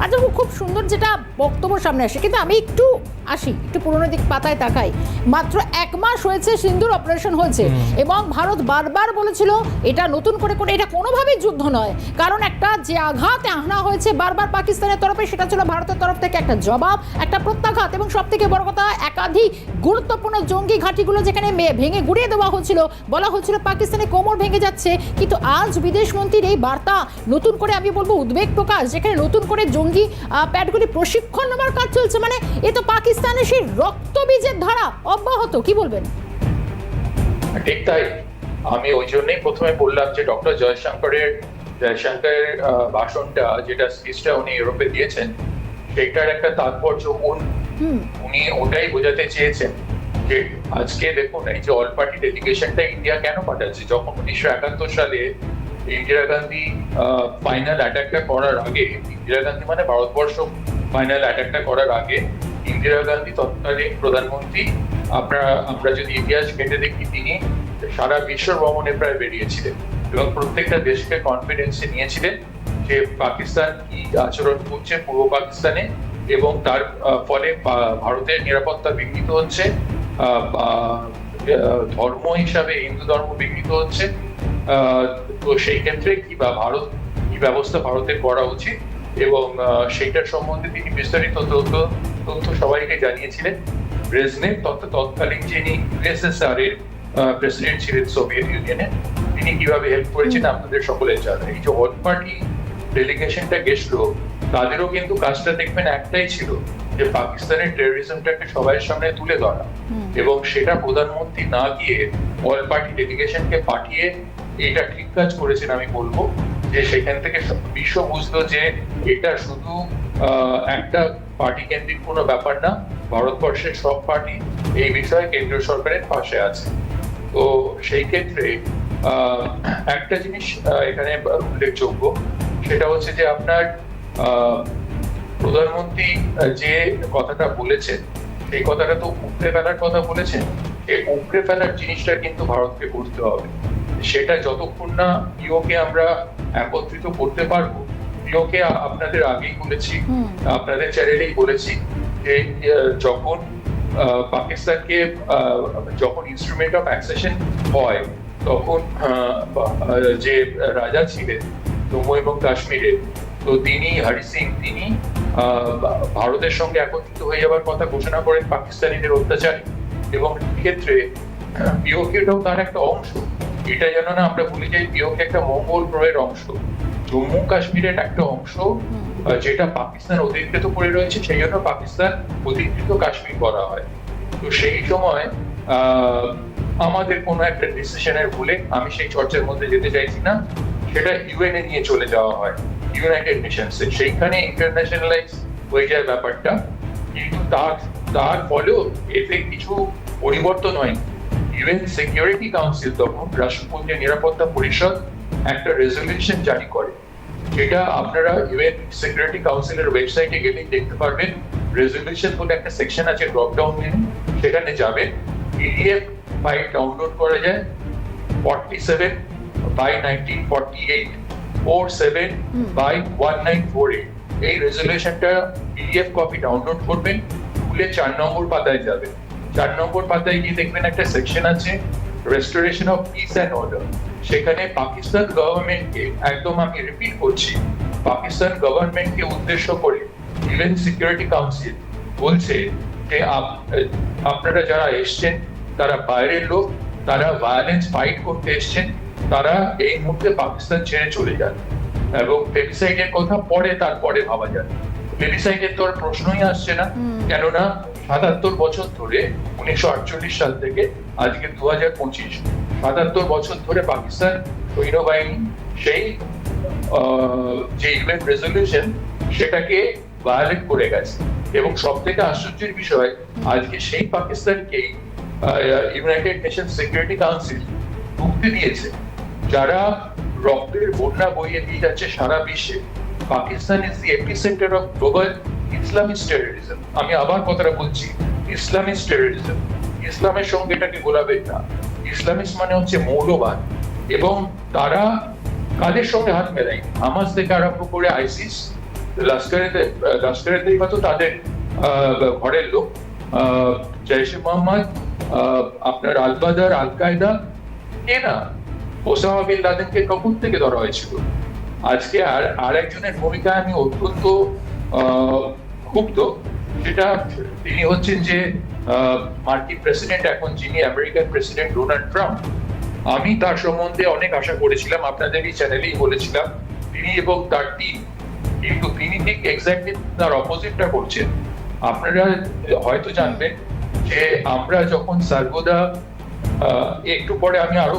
আচ্ছা খুব সুন্দর যেটা বক্তব্য সামনে আসে কিন্তু আমি একটু আসি একটু পুরোনো দিক পাতায় তাকাই। মাত্র এক মাস হয়েছে সিন্দুর অপারেশন হয়েছে এবং ভারত বারবার বলেছিল এটা নতুন করে করে এটা কোনোভাবেই যুদ্ধ নয়। কারণ একটা যে আঘাত আনা হয়েছে বারবার পাকিস্তানের তরফে সেটা ছিল ভারতের তরফ থেকে একটা জবাব একটা প্রত্যাঘাত এবং সব থেকে বড় কথা একাধিক গুরুত্বপূর্ণ জঙ্গি ঘাঁটিগুলো যেখানে মে- ভেঙে গুড়িয়ে দেওয়া হচ্ছিল বলা হচ্ছিল পাকিস্তানে কোমর ভেঙে যাচ্ছে কিন্তু আজ বিদেশমন্ত্রীর এই বার্তা নতুন করে আমি বলব উদ্বেগ প্রকাশ যেখানে নতুন করে জঙ্গি আহ, প্যাডগুলি প্রশিক্ষণ নেওয়ার কাজ চলছে। মানে এ তো পাকিস্তানের সেই রক্তবীজের ধারা অব্যাহত কি বলবেন? ঠিক তাই। আমি ওই জন্যই প্রথমে বললাম যে ডক্টর জয়শঙ্করের জয়শঙ্করের ভাষণটা যেটা স্পিচটা উনি ইউরোপে দিয়েছেন সেটার একটা তাৎপর্য উন- উনি ওটাই বোঝাতে চেয়েছেন যে আজকে দেখুন এই যে অল পার্টি ডেলিগেশনটা ইন্ডিয়া কেন পাঠাচ্ছে? যখন উনিশশো একাত্তর সালে ইন্দিরা গান্ধী ফাইনাল অ্যাটাকটা করার আগে, ইন্দিরা গান্ধী মানে ভারতবর্ষ ফাইনাল অ্যাটাকটা করার আগে, ইন্দিরা গান্ধী তৎকালীন প্রধানমন্ত্রী। আমরা আমরা যদি ইতিহাস ঘেটে দেখি, তিনি সারা বিশ্ব ভ্রমণে প্রায় বেরিয়েছিলেন এবং প্রত্যেকটা দেশকে কনফিডেন্সে নিয়েছিলেন যে পাকিস্তান কি আচরণ করছে পূর্ব পাকিস্তানে এবং তার ফলে ভারতের নিরাপত্তা বিঘ্নিত হচ্ছে ধর্ম হিসাবে হিন্দু ধর্ম বিঘ্নিত হচ্ছে তো সেই ক্ষেত্রে কি বা ভারত কি ব্যবস্থা ভারতের করা উচিত? এবং সেইটার সম্বন্ধে তিনি বিস্তারিত তথ্য সবাইকে জানিয়েছিলেন। ব্রেজনেভ তৎকালীন যিনি ইউএসএসআর এর প্রেসিডেন্ট ছিলেন সোভিয়েত ইউনিয়নের তিনি কীভাবে হেল্প করেছেন আপনাদের সকলের জানা। এই যে ওয়ার্ড পার্টি ডেলিগেশনটা গেছিল তাদেরও কিন্তু কাজটা দেখবেন একটাই ছিল যে পাকিস্তানের টেরোরিজমটাকে সবার সামনে তুলে ধরা। এবং সেটা প্রধানমন্ত্রী না গিয়ে অল পার্টি ডেলিগেশনকে পাঠিয়ে এটা ঠিক কাজ করেছেন আমি বলব যে সেখান থেকে বিশ্ব বুঝলো যে এটা শুধু একটা পার্টি কেন্দ্রিক কোনো ব্যাপার না, ভারতবর্ষের সব পার্টি এই বিষয়ে কেন্দ্রীয় সরকারের পাশে আছে। তো সেই ক্ষেত্রে একটা জিনিস এখানে উল্লেখযোগ্য, সেটা হচ্ছে যে আপনার প্রধানমন্ত্রী যে কথাটা বলেছেন, সেই কথাটা তো উপড়ে ফেলার কথা বলেছেন এই উপড়ে ফেলার জিনিসটা কিন্তু ভারতকে করতে হবে। সেটা যতক্ষণ না ইওকে আমরা একত্রিত করতে পারব ইওকে আপনাদের আগেই বলেছি আপনাদের চ্যানেলেই বলেছি যে যখন পাকিস্তানকে যখন ইনস্ট্রুমেন্ট অফ অ্যাক্সেশন হয় তখন যে রাজা ছিলেন জম্মু এবং কাশ্মীরে তো তিনি হরি সিং তিনি আহ, ভারতের সঙ্গে একত্রিত হয়ে যাওয়ার কথা ঘোষণা করেন পাকিস্তানিদের অত্যাচার। এবং ক্ষেত্রে পিওকেটাও তার একটা অংশ। এটা যেন না আমরা ভুলে যাই পিওকে একটা মঙ্গল গ্রহের অংশ। জম্মু কাশ্মীরের একটা অংশ যেটা পাকিস্তান অধিকৃত করে রয়েছে সেই জন্য পাকিস্তান অধিকৃত কাশ্মীর করা হয়। তো সেই সময় আমাদের কোনো একটা ডিসিশনের ভুলে আমি সেই চর্চার মধ্যে যেতে চাইছি না সেটা ইউএন এ নিয়ে চলে যাওয়া হয় ইউনাইটেড নেশনসে সেইখানে ইন্টারন্যাশনালাইজ হয়ে যায় ব্যাপারটা। কিন্তু তার তার ফলেও এতে কিছু পরিবর্তন হয়নি। ইউএন সিকিউরিটি কাউন্সিল তখন রাষ্ট্রপুঞ্জের নিরাপত্তা পরিষদ একটা রেজলিউশন জারি করে। যেটা আপনারা ইউএন সিকিউরিটি কাউন্সিলের ওয়েবসাইটে গেলেই দেখতে পারবেন। রেজলিউশন বলে একটা সেকশন আছে ড্রপ ডাউন মেনু সেখানে যাবে পিডিএফ ফাইল ডাউনলোড করা যায়। Forty seven by nineteen forty eight four seven by one nine four eight এই রেজলিউশনটা পিডিএফ কপি ডাউনলোড করবেন। খুলে চার নম্বর পাতায় যাবেন। চার নম্বর পাতায় গিয়ে দেখবেন? একটা সেকশন আছে restoration of peace and order সেখানে পাকিস্তান গভর্নমেন্টকে একদম আমি রিপিট করছি, পাকিস্তান গভর্নমেন্টকে উদ্দেশ্য করে ইউএন সিকিউরিটি কাউন্সিল বলছে যে আপনারা যারা এসছেন, তারা বাইরের লোক, তারা ভায়োলেন্স ফাইট করতে এসছেন, তারা এই মুহূর্তে পাকিস্তান ছেড়ে চলে যান। এবং প্লেবিসাইডের কথা পরে তারপরে ভাবা যায়। প্লেবিসাইডের তো আর প্রশ্নই আসছে না। কেননা সাতাত্তর বছর ধরে উনিশশো আটচল্লিশ সাল থেকে আজকে দু হাজার পঁচিশ সাতাত্তর বছর ধরে পাকিস্তান সৈন্যবাহিনী সেই যে ইউএন রেজলিউশন সেটাকে ভায়োলেট করে গেছে। এবং সব থেকে আশ্চর্যের বিষয় আজকে সেই পাকিস্তানকেই ইউনাইটেড নেশন সিকিউরিটি কাউন্সিল মুক্তি দিয়েছে। যারা রক্তের বন্যা বইয়ে দিয়ে যাচ্ছে সারা বিশ্বে Pakistan is the epicentre of global Islamist terrorism আমি আবার কথাটা বলছি ইসলামিস্ট টেরোরিজম ইসলামের সঙ্গে এটাকে গোলাবেন না। ইসলামিস্ট মানে হচ্ছে মৌলবাদ, এবং তারা কাদের সঙ্গে হাত মেলায়? হামাস থেকে আরম্ভ করে আইসিস লস্করে লস্করে তো তাদের ঘরের লোক জৈশ মোহাম্মদ আপনার আলবাদার আল কায়দা কে না ওসামা বিন লাদেনকে কখন থেকে ধরা হয়েছিল? আজকে আর আর একজনের ভূমিকা আমি অত্যন্ত ক্ষুব্ধ। সেটা তিনি হচ্ছেন যে মার্কিন প্রেসিডেন্ট, এখন যিনি আমেরিকান প্রেসিডেন্ট ডোনাল্ড ট্রাম্প। আমি তার সম্বন্ধে অনেক আশা করেছিলাম, আপনাদের এই চ্যানেলেই বলেছিলাম। তিনি এবং তার টিম কিন্তু তিনি ঠিক এক্স্যাক্টলি তার অপোজিটটা করছেন। আপনারা হয়তো জানবেন যে আমরা যখন সর্বদা একটু পরে আমি আরও